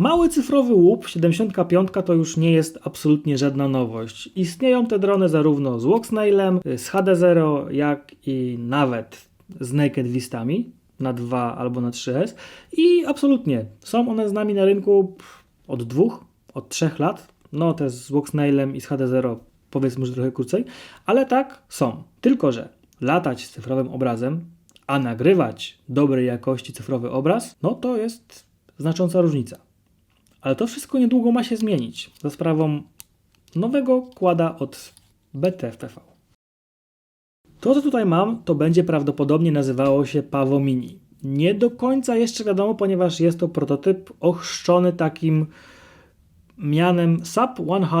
Mały cyfrowy łup 75 to już nie jest absolutnie żadna nowość. Istnieją te drony zarówno z Walksnailem, z HD0, jak i nawet z Naked Vistami na 2 albo na 3S i absolutnie są one z nami na rynku od dwóch, od trzech lat. No te z Walksnailem i z HD0 powiedzmy, że trochę krócej, ale tak są. Tylko, że latać z cyfrowym obrazem, a nagrywać dobrej jakości cyfrowy obraz, no to jest znacząca różnica. Ale to wszystko niedługo ma się zmienić za sprawą nowego kłada od BTFTV. To, co tutaj mam, to będzie prawdopodobnie nazywało się Pawo Mini. Nie do końca jeszcze wiadomo, ponieważ jest to prototyp ochrzczony takim mianem sub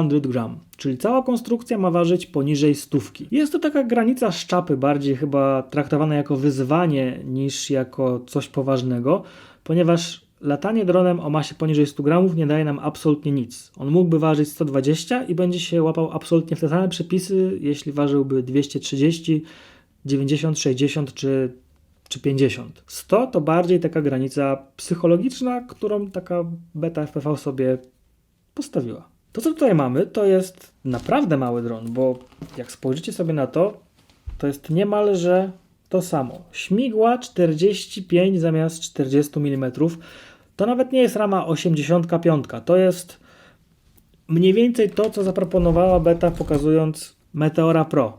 100 gram, czyli cała konstrukcja ma ważyć poniżej stówki. Jest to taka granica szczapy, bardziej chyba traktowana jako wyzwanie niż jako coś poważnego, ponieważ latanie dronem o masie poniżej 100 gramów nie daje nam absolutnie nic. On mógłby ważyć 120 i będzie się łapał absolutnie w te same przepisy, jeśli ważyłby 230, 90, 60 czy czy 50. 100 to bardziej taka granica psychologiczna, którą taka beta FPV sobie postawiła. To, co tutaj mamy, to jest naprawdę mały dron, bo jak spojrzycie sobie na to, to jest niemalże to samo. Śmigła 45 zamiast 40 mm. To nawet nie jest rama 85, to jest mniej więcej to, co zaproponowała beta pokazując Meteora Pro.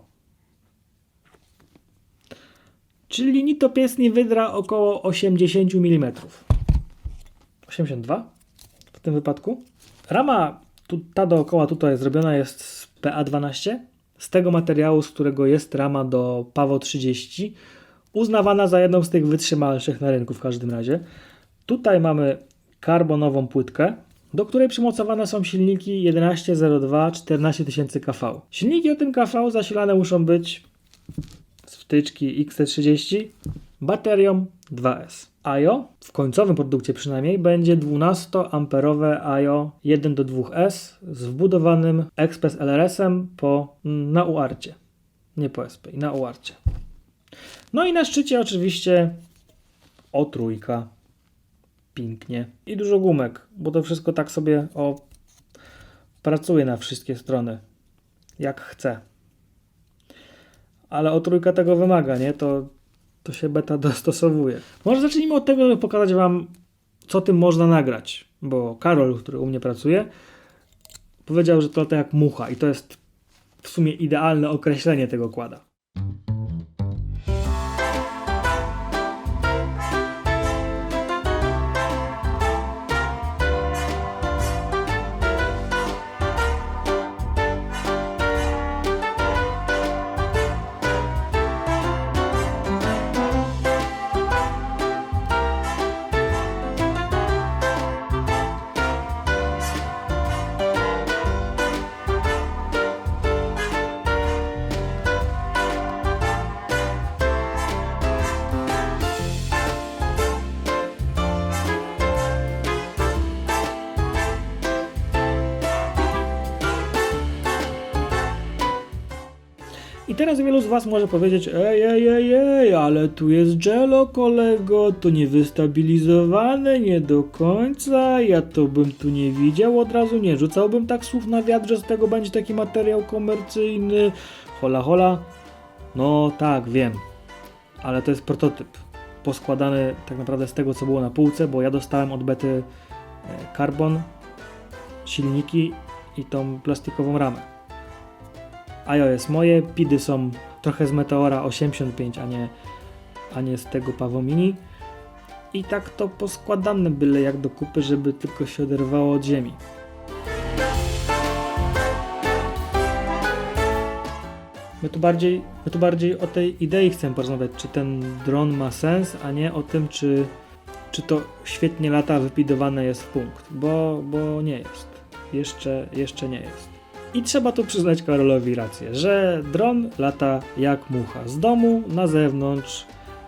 Czyli ni to pies, ni wydra około 80 mm. 82 w tym wypadku. Rama tu, ta dookoła tutaj zrobiona jest z PA12, z tego materiału, z którego jest rama do Pawo 30, uznawana za jedną z tych wytrzymalszych na rynku w każdym razie. Tutaj mamy karbonową płytkę, do której przymocowane są silniki 1102 14000 kV. Silniki o tym kV zasilane muszą być z wtyczki XT30 baterią 2S. IO w końcowym produkcie przynajmniej będzie 12-amperowe IO 1 do 2S z wbudowanym Express LRS-em po, na uarcie. Nie po SP, na uarcie. No i na szczycie oczywiście o trójka. Pięknie. I dużo gumek, bo to wszystko tak sobie o pracuje na wszystkie strony. Jak chce. Ale o trójka tego wymaga, nie? To to się beta dostosowuje. Może zacznijmy od tego, żeby pokazać Wam, co tym można nagrać, bo Karol, który u mnie pracuje, powiedział, że to lata jak mucha i to jest w sumie idealne określenie tego kłada. I teraz wielu z Was może powiedzieć, ej, ej, ej, ej, ale tu jest Jello, kolego, to niewystabilizowane, nie do końca, ja to bym tu nie widział od razu, nie rzucałbym tak słów na wiatr, że z tego będzie taki materiał komercyjny, hola hola. No tak, wiem, ale to jest prototyp, poskładany tak naprawdę z tego, co było na półce, bo ja dostałem od bety e, karbon, silniki i tą plastikową ramę. IO jest moje, PIDy są trochę z Meteora 85, a nie, a nie z tego Pawomini. I tak to poskładane byle jak do kupy, żeby tylko się oderwało od ziemi. My tu, bardziej, my tu bardziej o tej idei chcę porozmawiać, czy ten dron ma sens, a nie o tym, czy, czy to świetnie lata wypidowane jest w punkt, bo, bo nie jest. Jeszcze, jeszcze nie jest. I trzeba tu przyznać Karolowi rację, że dron lata jak mucha. Z domu na zewnątrz,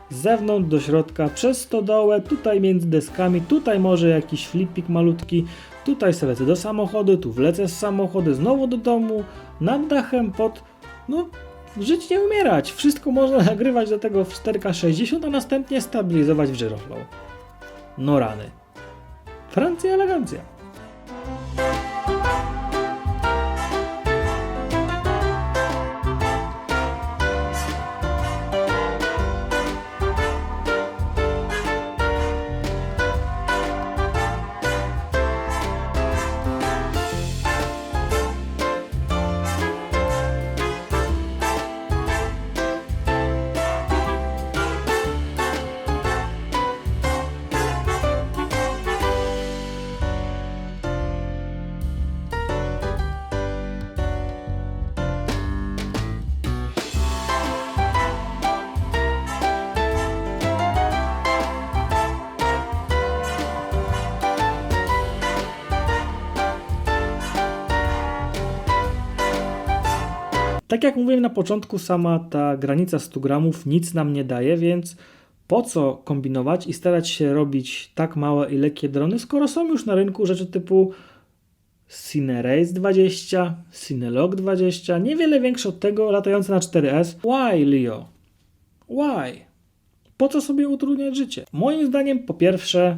z zewnątrz do środka, przez stodołę, tutaj między deskami, tutaj może jakiś flipik malutki, tutaj sobie lecę do samochodu, tu wlecę z samochodu, znowu do domu, nad dachem, pod... no żyć nie umierać. Wszystko można nagrywać do tego w 4K 60, a następnie stabilizować w Gyroflow. No rany. Francja, elegancja. Tak jak mówiłem na początku, sama ta granica 100 gramów nic nam nie daje, więc po co kombinować i starać się robić tak małe i lekkie drony, skoro są już na rynku rzeczy typu Cinerace 20, Cinelog 20, niewiele większe od tego, latające na 4S. Why, Leo? Why? Po co sobie utrudniać życie? Moim zdaniem, po pierwsze,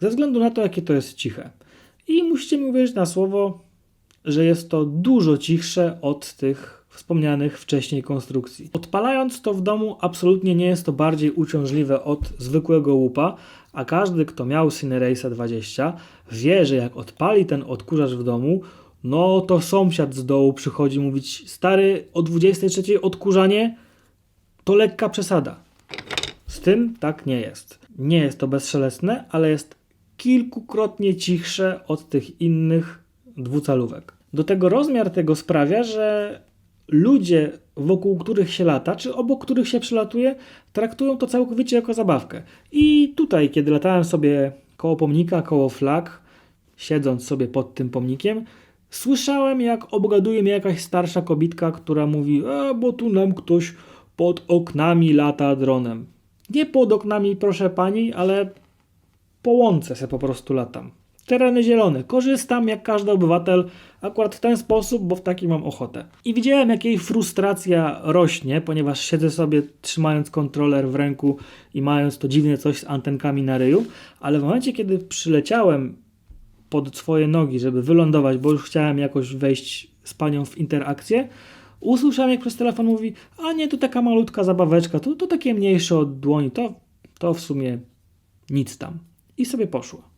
ze względu na to, jakie to jest ciche. I musicie mi uwierzyć na słowo, że jest to dużo cichsze od tych wspomnianych wcześniej konstrukcji. Odpalając to w domu, absolutnie nie jest to bardziej uciążliwe od zwykłego łupa, a każdy, kto miał Cinerace'a 20, wie, że jak odpali ten odkurzacz w domu, no to sąsiad z dołu przychodzi mówić: Stary, o 23 odkurzanie to lekka przesada. Z tym tak nie jest. Nie jest to bezszelestne, ale jest kilkukrotnie cichsze od tych innych dwucalówek. Do tego rozmiar tego sprawia, że ludzie, wokół których się lata, czy obok których się przelatuje, traktują to całkowicie jako zabawkę. I tutaj, kiedy latałem sobie koło pomnika, koło flag, siedząc sobie pod tym pomnikiem, słyszałem, jak obgaduje mnie jakaś starsza kobitka, która mówi: E, bo tu nam ktoś pod oknami lata dronem. Nie pod oknami, proszę pani, ale po łące se po prostu latam. Tereny zielone. Korzystam jak każdy obywatel akurat w ten sposób, bo w taki mam ochotę. I widziałem, jak jej frustracja rośnie, ponieważ siedzę sobie trzymając kontroler w ręku i mając to dziwne coś z antenkami na ryju, ale w momencie, kiedy przyleciałem pod swoje nogi, żeby wylądować, bo już chciałem jakoś wejść z panią w interakcję, usłyszałem, jak przez telefon mówi, a nie, to taka malutka zabaweczka, to, to takie mniejsze od dłoni, to, to w sumie nic tam. I sobie poszło.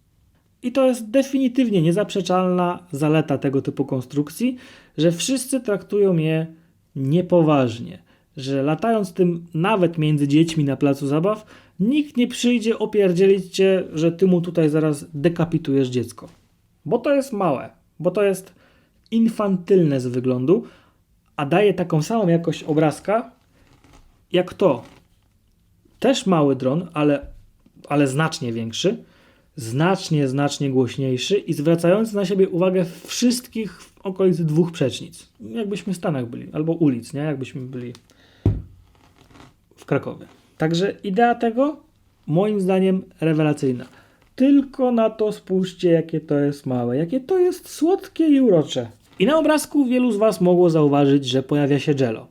I to jest definitywnie niezaprzeczalna zaleta tego typu konstrukcji, że wszyscy traktują je niepoważnie. Że latając tym nawet między dziećmi na placu zabaw, nikt nie przyjdzie opierdzielić cię, że ty mu tutaj zaraz dekapitujesz dziecko. Bo to jest małe, bo to jest infantylne z wyglądu, a daje taką samą jakość obrazka jak to. Też mały dron, ale, ale znacznie większy znacznie, znacznie głośniejszy i zwracający na siebie uwagę wszystkich w okolicy dwóch przecznic. Jakbyśmy w Stanach byli, albo ulic, nie? Jakbyśmy byli w Krakowie. Także idea tego, moim zdaniem, rewelacyjna. Tylko na to spójrzcie, jakie to jest małe, jakie to jest słodkie i urocze. I na obrazku wielu z Was mogło zauważyć, że pojawia się Jello.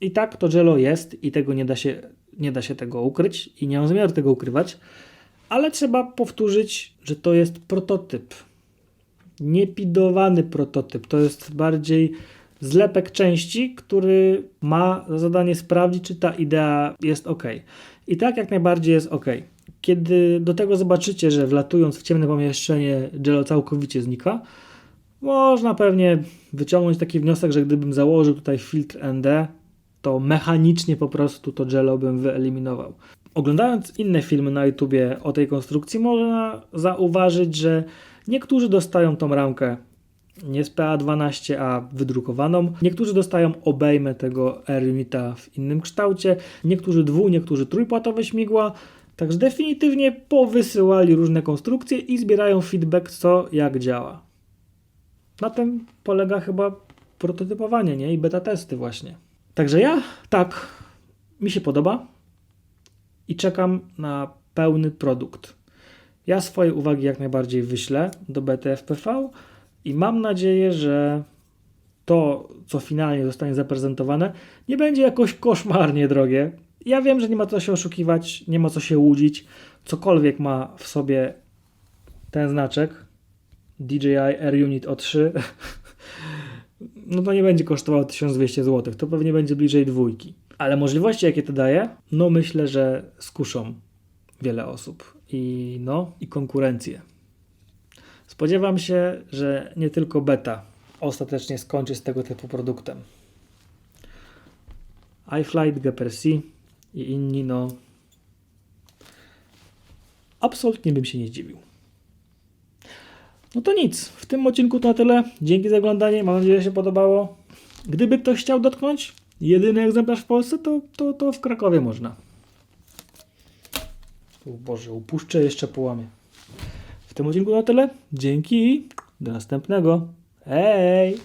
I tak to Jello jest i tego nie da się, nie da się tego ukryć i nie mam zamiaru tego ukrywać ale trzeba powtórzyć, że to jest prototyp. Niepidowany prototyp. To jest bardziej zlepek części, który ma za zadanie sprawdzić, czy ta idea jest ok. I tak jak najbardziej jest ok. Kiedy do tego zobaczycie, że wlatując w ciemne pomieszczenie Jello całkowicie znika, można pewnie wyciągnąć taki wniosek, że gdybym założył tutaj filtr ND, to mechanicznie po prostu to Jello bym wyeliminował. Oglądając inne filmy na YouTubie o tej konstrukcji, można zauważyć, że niektórzy dostają tą ramkę nie z PA12, a wydrukowaną. Niektórzy dostają obejmę tego R-Unita w innym kształcie, niektórzy dwu, niektórzy trójpłatowe śmigła. Także definitywnie powysyłali różne konstrukcje i zbierają feedback, co jak działa. Na tym polega chyba prototypowanie, nie? I beta testy właśnie. Także ja, tak, mi się podoba i czekam na pełny produkt. Ja swoje uwagi jak najbardziej wyślę do BTFPV i mam nadzieję, że to, co finalnie zostanie zaprezentowane, nie będzie jakoś koszmarnie drogie. Ja wiem, że nie ma co się oszukiwać, nie ma co się łudzić. Cokolwiek ma w sobie ten znaczek DJI Air Unit O3 no to nie będzie kosztowało 1200 zł, to pewnie będzie bliżej dwójki. Ale możliwości, jakie to daje, no myślę, że skuszą wiele osób i no i konkurencję. Spodziewam się, że nie tylko beta ostatecznie skończy z tego typu produktem. iFlight, GPRC i inni, no absolutnie bym się nie zdziwił. No to nic, w tym odcinku to na tyle. Dzięki za oglądanie, mam nadzieję, że się podobało. Gdyby ktoś chciał dotknąć jedyny egzemplarz w Polsce, to, to, to w Krakowie można. O Boże, upuszczę, jeszcze połamię. W tym odcinku na tyle. Dzięki do następnego. Hej!